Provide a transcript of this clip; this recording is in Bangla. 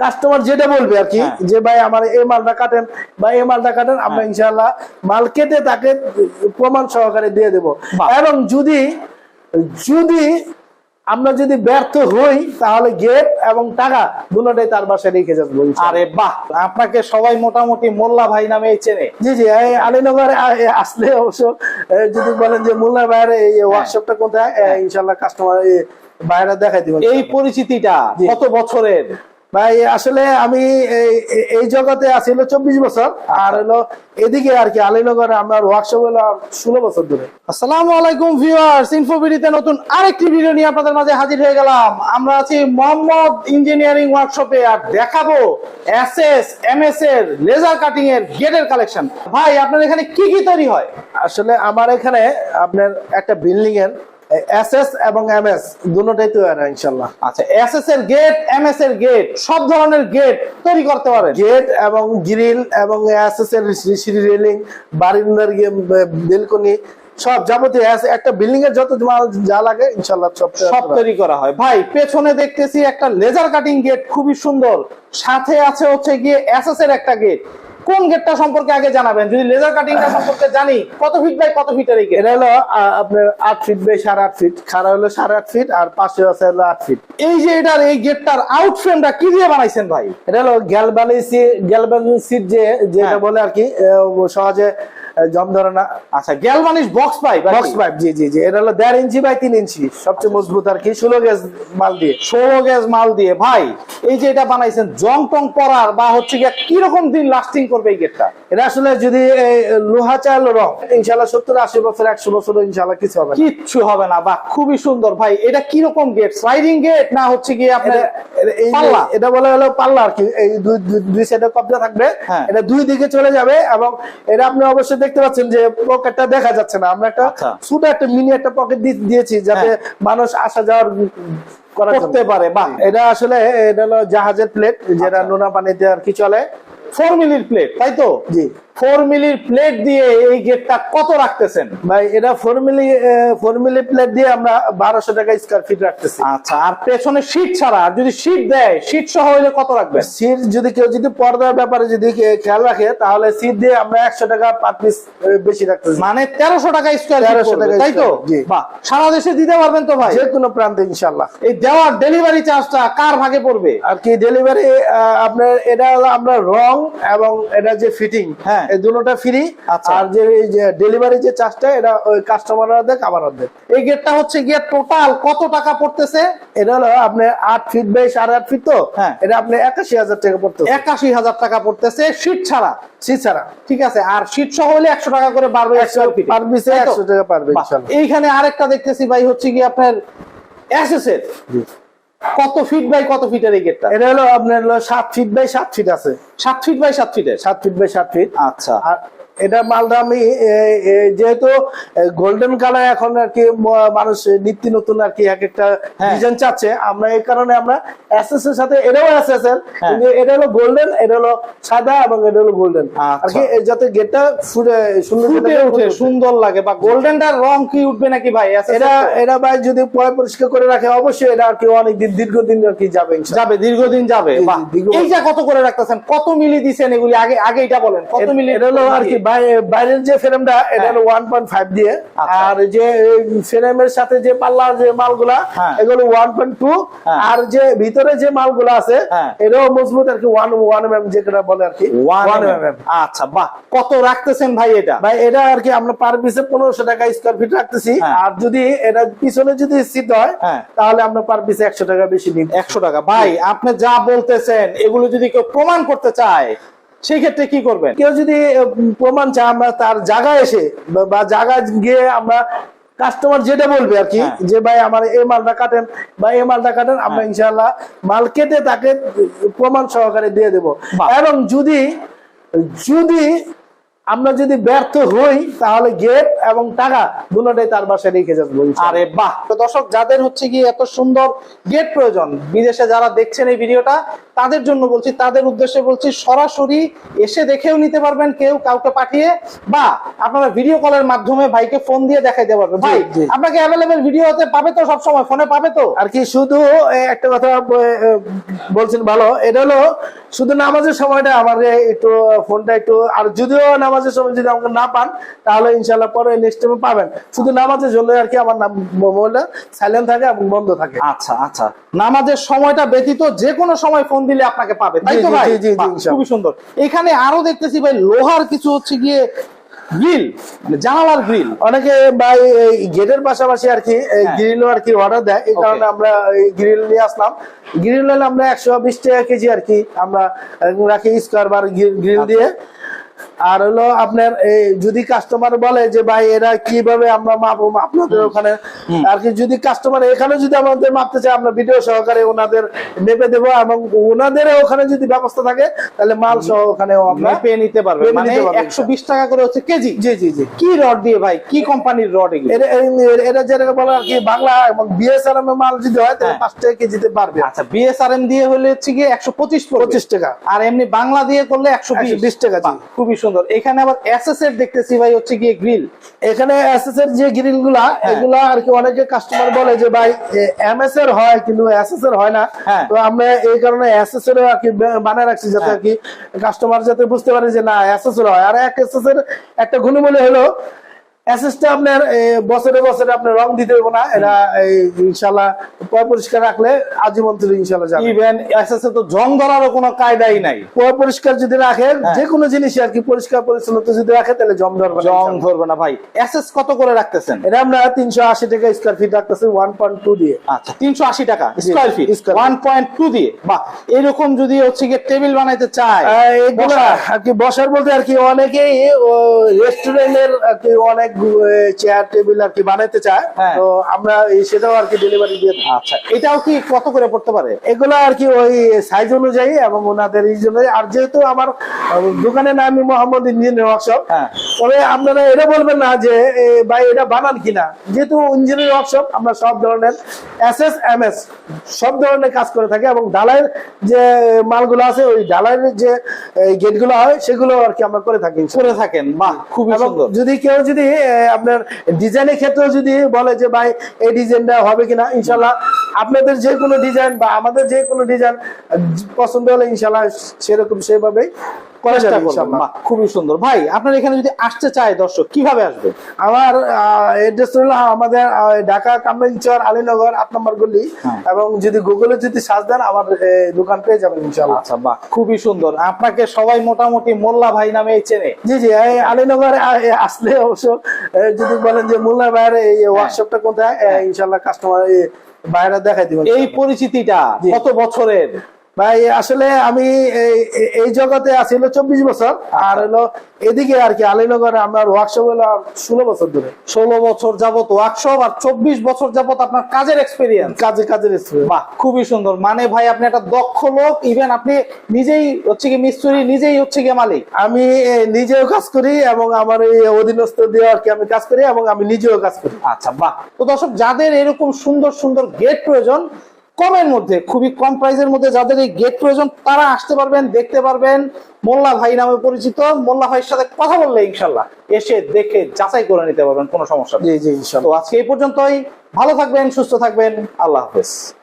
কাস্টমার যেটা বলবে আর কি হ্যাঁ। যে ভাই আমার এই মালটা কাটেন বা এই মালটা কাটেন আমরা হ্যাঁ। ইনশাআল্লাহ মাল কেটে তাকে প্রমাণ সহকারে দিয়ে দেব। এবং যদি যদি আমরা যদি ব্যর্থ হই তাহলে গেট এবং টাকা দুটোটাই তার বাসায় রেখে যাব আরে বাহ আপনাকে সবাই মোটামুটি মোল্লা ভাই নামে চেনে। জি জি আলীনগরে আসলে অবশ্য যদি বলেন যে মোল্লা ভাইয়ের এই ওয়ার্কশপটা কোথায় ইনশাল্লাহ কাস্টমার বাইরে দেখাই দিব এই পরিচিতিটা। কত বছরের? ভাই আসলে আমি এই- জগতে আছি হলো চব্বিশ বছর আর হলো এদিকে আর কি আলীনগরে আমার ওয়ার্কশপ হলো ষোলো বছর ধরে। আসসালামু আলাইকুম ভিউয়ার্স ইনফোবিডিতে নতুন আরেকটি ভিডিও নিয়ে আপনাদের মাঝে হাজির হয়ে গেলাম। আমরা আছি মোহাম্মদ ইঞ্জিনিয়ারিং ওয়ার্কশপে আর দেখাবো এসএস এমএস এর লেজার কাটিং এর গেটের কালেকশন ভাই আপনার এখানে কি কি তৈরি হয়? আসলে আমার এখানে আপনার একটা বিল্ডিং এর এস এস এবং এম এস দুটোটাই তৈরি হয় আচ্ছা এসএস এর গেট এমএস এর গেট সব ধরনের গেট তৈরি করতে পারেন? গেট এবং গ্রিল এবং এসএস এর সিঁড়ি রেলিং বারিন্দার বেলকনি সব যাবতীয় একটা বিল্ডিং এর যত মাল যা লাগে ইনশাল্লাহ সব সব তৈরি করা হয়। ভাই পেছনে দেখতেছি একটা লেজার কাটিং গেট খুবই সুন্দর। সাথে আছে হচ্ছে গিয়ে এসএস এর একটা গেট কোন গেটটা সম্পর্কে আগে জানাবেন? যদি লেজার কাটিংটা সম্পর্কে জানি কত ফিট বাই কত ফিটের এই গেট এটা হলো আপনার আট ফিট বাই সাড়ে আট ফিট খাড়া হলো সাড়ে আট ফিট আর পাশে আছে হলো আট ফিট এই যে এটার এই গেটটার আউট ফ্রেমটা কি দিয়ে বানাইছেন ভাই? এটা হলো গ্যালবানিসি গ্যালবানি সিট যে যেটা হ্যাঁ। বলে আর কি সহজে জম ধরে না। আচ্ছা galvanized box pipe box pipe জি জি জি। এটা হলো দেড় ইঞ্চি বাই তিন ইঞ্চি সবচেয়ে মজবুত আর কি। ষোলো গেজ মাল দিয়ে। ষোলো গ্যাস মাল দিয়ে। ভাই এই যে এটা বানাইছেন জং টং পরার বা হচ্ছে গিয়ে কীরকম দিন লাস্টিং করবে এই গেটটা? এটা আসলে যদি লোহা চাল রং ইনশাল্লাহ সত্তর আশি বছর একশো বছর ইনশাল্লাহ কিছু হবে না। কিচ্ছু হবে না। বা খুবই সুন্দর। ভাই এটা কীরকম গেট স্লাইডিং গেট না হচ্ছে গিয়ে আপনার এই পাল্লা? এটা বলে হলো পাল্লা আর কি। এই দুই দুই- দুই সাইডে কবজা থাকবে। হ্যাঁ। এটা দুই দিকে চলে যাবে এবং এটা আপনি অবশ্যই দেখতে পাচ্ছেন যে পকেটটা দেখা যাচ্ছে না আমরা একটা আচ্ছা। ছোট একটা মিনি একটা পকেট দিয়েছি যাতে হ্যাঁ। মানুষ আসা যাওয়ার। করতে পারে বা এটা আসলে এটা হলো জাহাজের প্লেট যেটা আচ্ছা। নোনা পানিতে আর কি চলে ফোর মিনিট প্লেট তাই তো জি ফোর মিলির প্লেট দিয়ে এই গেটটা কত রাখতেছেন? ভাই এটা four milli four milli plate দিয়ে আমরা বারোশো টাকা স্কোয়ার ফিট রাখতেছি। আচ্ছা আর পেছনে শীট ছাড়া আর যদি শীট দেয় শীট সহ হইলে কত রাখবেন? সিট যদি কেউ যদি পর্দার ব্যাপারে যদি খেয়াল রাখে তাহলে সিট দিয়ে আমরা একশো টাকা পার পিস বেশি রাখতেছি। মানে তেরোশো টাকা স্কোয়ার 1300 টাকা তাই তো? বাহ সারা দেশে দিতে পারবেন তো ভাই? যে কোনো প্রান্তে ইনশাল্লাহ এই দেওয়ার ডেলিভারি চার্জটা কার ভাগে পড়বে? আর কি ডেলিভারি আপনার এটা হলো আমরা রং এবং এটা যে ফিটিং হ্যাঁ। এই দুটোটা ফ্রি আচ্ছা। আর যে ডেলিভারি যে চার্জটা এটা ওই কাস্টমার অর্ধেক আমার অর্ধেক এই গেটটা হচ্ছে গিয়ে টোটাল কত টাকা পড়তেছে এটা হলো আপনার আট ফিট বাই সাড়ে আট ফিট তো হ্যাঁ। এটা আপনি একাশি হাজার টাকা পড়তে একাশি হাজার টাকা পড়তেছে শীট ছাড়া সিট ছাড়া ঠিক আছে আর শীট সহ হলে একশো টাকা করে বাড়বে square feet এ। পার পিসে তাই তো? একশো টাকা পারবে এইখানে আরেকটা দেখতেছি ভাই হচ্ছে কি আপনার জি। কত ফিট বাই কত ফিটের এই গেটটা এটা হলো আপনার হলো সাত ফিট বাই সাত ফিট আছে। সাত ফিট বাই সাত ফিটের সাত ফিট বাই সাত ফিট আচ্ছা। আর এটা মালটা আমি যেহেতু গোল্ডেন কালার এখন আর কি মানুষ নিত্য নতুন আর কি এক একটা হ্যাঁ। ডিজাইন চাচ্ছে। আমরা এই কারণে আমরা এসএস এর সাথে এটাও এসএস এর হ্যাঁ। কিন্তু এটা হলো গোল্ডেন এটা হলো সাদা এবং এটা হলো গোল্ডেন আর আচ্ছা। কি যাতে গেটটা ফুটে সুন্দর উঠে সুন্দর লাগে। বা গোল্ডেনটার রং কি উঠবে নাকি ভাই এটা এটা ভাই যদি পরে পরিষ্কার করে রাখে অবশ্যই এটা আর কি অনেক দিন দীর্ঘদিন আর কি যাবে যাবে দীর্ঘদিন যাবে। এইটা কত করে রাখতেছেন? কত মিলি দিছেন এগুলি? আগে আগে এটা বলেন কত মিলি এটা হলো আর কি বাইরের যে ফ্রেমটা এটা হ্যাঁ। হলো ওয়ান পয়েন্ট ফাইভ দিয়ে আচ্ছা। আর যে ফ্রেমের সাথে যে পাল্লার যে মালগুলা হ্যাঁ। এগুলো ওয়ান পয়েন্ট টু। আর যে ভিতরে যে মালগুলা আছে হ্যাঁ। এটাও মজবুত আর কি ওয়ান ওয়ান এম এম যেটা বলে আর কি ওয়ান এম এম আচ্ছা বাহ কত রাখতেছেন ভাই এটা ভাই এটা আর কি আমরা পার পিসে পনেরোশো টাকা স্কোয়ার ফিট রাখতেছি। আর যদি এটা পিছনে যদি সিট হয় হ্যাঁ। তাহলে আমরা পার পিসে একশো টাকা বেশি নিই একশো টাকা ভাই আপনি যা বলতেছেন এগুলো যদি কেউ প্রমাণ করতে চায় সেই ক্ষেত্রে কি করবেন কেউ যদি প্রমাণ চায় আমরা তার জায়গায় এসে বা- জায়গায় গিয়ে আমরা কাস্টমার যেটা বলবে আর কি হ্যাঁ। যে ভাই আমার এই মালটা কাটেন বা এই মালটা কাটেন আমরা হ্যাঁ। ইনশাল্লাহ মাল কেটে তাকে প্রমাণ সহকারে দিয়ে দেব এবং যদি যদি আমরা যদি ব্যর্থ হই তাহলে গেট এবং টাকা দুটোটাই তার বাসায় রেখে যাব। আরে বাহ তো দর্শক যাদের হচ্ছে কি এত সুন্দর গেট প্রয়োজন বিদেশে যারা দেখছেন এই ভিডিওটা তাদের জন্য বলছি তাদের উদ্দেশ্যে বলছি সরাসরি এসে দেখেও নিতে পারবেন কেউ কাউকে পাঠিয়ে বা আপনারা ভিডিও কলের মাধ্যমে ভাইকে ফোন দিয়ে দেখাইতে পারবেন ভাই আপনাকে অ্যাভেলেবেল ভিডিও হতে পাবে তো সবসময়? ফোনে পাবে তো? আর কি শুধু একটা কথা বলছেন ভালো এটা হলো শুধু নামাজের সময়টা আমাকে একটু ফোনটা একটু আর যদিও নামাজের সময় যদি আমাকে না পান তাহলে ইনশাল্লাহ পরে নেক্সট টাইমে পাবেন। শুধু নামাজের জন্য আর কি আমার নাম মোবাইলটা সাইলেন্ট থাকে এবং বন্ধ থাকে। আচ্ছা আচ্ছা। নামাজের সময়টা ব্যতীত যে কোনো সময় ফোন দিলে আপনাকে পাবে তাই তো ভাই। খুবই সুন্দর। এখানে আরও দেখতেছি ভাই লোহার কিছু হচ্ছে গিয়ে গ্রিল মানে জানালার গ্রিল। অনেকে ভাই গেটের পাশাপাশি আর কি গ্রিল গ্রিলও আর কি অর্ডার দেয়। এই কারণে আমরা গ্রিল নিয়ে আসলাম। গ্রিল হলে আমরা একশো বিশ টাকা কেজি আর কি আমরা রাখি স্কোয়ার বার গ্রিল দিয়ে। আর হলো আপনার এই যদি কাস্টমার বলে যে ভাই এরা কীভাবে আমরা মাপবো? আপনাদের ওখানে আর কি যদি কাস্টমার এখানে যদি আমাদের মাপতে চায় আমরা ভিডিও সহকারে ওনাদের মেপে দেবো এবং ওনাদের ওখানে যদি ব্যবস্থা থাকে তাহলে মাল সহ ওখানে আমরা মেপে নিতে পারবে। মানে নিতে পারবে, একশো বিশ টাকা করে হচ্ছে কেজি? জি জি জি। কি রড দিয়ে ভাই? কি কোম্পানির রড এগুলো? এটা এ- এটা যেটাকে বলে আর কি বাংলা এবং বিএসআরএম এর মাল যদি হয় তাহলে হ্যাঁ। পাঁচ টাকা কেজিতে পারবে। আচ্ছা বিএসআরএম দিয়ে হলে হচ্ছে গিয়ে একশো পঁচিশ পঁচিশ টাকা। আর এমনি বাংলা দিয়ে করলে একশো 120 টাকা। খুবই সুন্দর। এখানে আবার এসএস এর দেখতেছি ভাই হচ্ছে গিয়ে গ্রিল এখানে এসএস এর যে গ্রিলগুলা হ্যাঁ। এগুলা আর কি অনেকে কাস্টমার বলে যে ভাই এমএস এর হয় কিন্তু এসএস এর হয় না হ্যাঁ। তো আমরা এই কারণে এসএস এর আর কি বানায় রাখছি যাতে হ্যাঁ। আর কি কাস্টমার যাতে বুঝতে পারে যে না এসএস এর হয় আর এক এসএস এর একটা গুণমূল্য হলো এসএসটা আপনার বছরে বছরে আপনার রং দিতে হবে না। এটা ইনশাল্লাহ পয় পরিষ্কার রাখলে আজীবন তুলে ইনশাল্লাহ যাবে ইভেন তো জং ধরারও কোনো কায়দাই নাই। পয় পরিষ্কার যদি হ্যাঁ। যে কোনো জিনিস আর কি পরিষ্কার পরিচ্ছন্নতা যদি রাখে তাহলে জম ধরবে না জং ধরবে না ভাই। এসএস কত করে রাখতেছেন? এটা আমরা তিনশো আশি টাকা স্কোয়ার ফিট রাখতেছি ওয়ান পয়েন্ট টু দিয়ে। আচ্ছা তিনশো আশি টাকা জি, square feet square one point two দিয়ে। বাহ এরকম যদি হচ্ছে গিয়ে টেবিল বানাইতে চায় এগুলা আর কি বসার বলতে আর কি অনেকেই রেস্টুরেন্টের আর কি অনেক চেয়ার টেবিল আর কি বানাইতে চায় হ্যাঁ। তো আমরা সেটাও আর কি ডেলিভারি দিয়ে আচ্ছা। এটাও কি কত করে পড়তে পারে? এগুলো আর কি ওই সাইজ অনুযায়ী এবং ওনাদের এই জন্য আর যেহেতু আমার দোকানের নাম মোহাম্মদ ইঞ্জিনিয়ার ওয়ার্কশপ হ্যাঁ। তবে আপনারা এটা বলবেন না যে ভাই এটা বানান কিনা। যেহেতু ইঞ্জিনিয়ার ওয়ার্কশপ আমরা সব ধরনের এস এস এম এস সব ধরনের কাজ করে থাকি এবং ডালাইয়ের যে মালগুলো আছে ওই ডালাইয়ের যে গেটগুলো হয় সেগুলো আর কি আমরা করে থাকি করে থাকেন। বাহ খুবই সুন্দর। যদি কেউ যদি আপনার ডিজাইনের ক্ষেত্রে যদি বলে যে ভাই এই ডিজাইনটা হবে কিনা? ইনশাল্লাহ আপনাদের যে কোনো ডিজাইন বা আমাদের যে কোনো ডিজাইন পছন্দ হলে ইনশাল্লাহ সেরকম সেভাবেই চেষ্টা করবেন। খুবই সুন্দর। ভাই আপনার এখানে যদি আসতে চায় দর্শক কীভাবে আসবে আমার এড্রেস হলো আমাদের ঢাকা কামরাঞ্চর আলীনগর আট নম্বর গলি। হ্যাঁ। এবং যদি গুগলে যদি সার্চ দেন আমার দোকান পেয়ে যাবেন ইনশাল্লাহ আচ্ছা বাহ খুবই সুন্দর। আপনাকে সবাই মোটামুটি মোল্লা ভাই নামে চেনে। জি জি এই আলীনগরে আসলে অবশ্য যদি বলেন যে মোল্লা ভাইয়ের এই ওয়ার্কশপটা কোথায় এ, ইনশাল্লাহ কাস্টমার বাইরে দেখাই দিব এই পরিচিতিটা কত বছরের? ভাই আসলে আমি এই- জগতে আছি হলো চব্বিশ বছর। আর হলো এদিকে আর কি আলীনগরে আমার ওয়ার্কশপ হলো ষোলো বছর ধরে। ষোলো বছর যাবত ওয়ার্কশপ আর চব্বিশ বছর যাবত আপনার কাজের এক্সপিরিয়েন্স কাজে কাজের। বাহ খুবই সুন্দর। মানে ভাই আপনি একটা দক্ষ লোক ইভেন আপনি নিজেই হচ্ছে কি মিস্ত্রি নিজেই হচ্ছে গিয়ে মালিক। আমি নিজেও কাজ করি এবং আমার এই অধীনস্থ দিয়ে আর কি আমি কাজ করি এবং আমি নিজেও কাজ করি। আচ্ছা বাহ। তো দর্শক যাদের এরকম সুন্দর সুন্দর গেট প্রয়োজন কমের মধ্যে খুবই কম প্রাইসের মধ্যে যাদের এই গেট প্রয়োজন তারা আসতে পারবেন দেখতে পারবেন। মোল্লা ভাই নামে পরিচিত মোল্লা ভাইয়ের সাথে কথা বললে ইনশাল্লাহ এসে দেখে যাচাই করে নিতে পারবেন কোনো সমস্যা নেই। জি জি ইনশাল্লাহ তো আজকে এই পর্যন্তই ভালো থাকবেন সুস্থ থাকবেন আল্লাহ হাফেজ।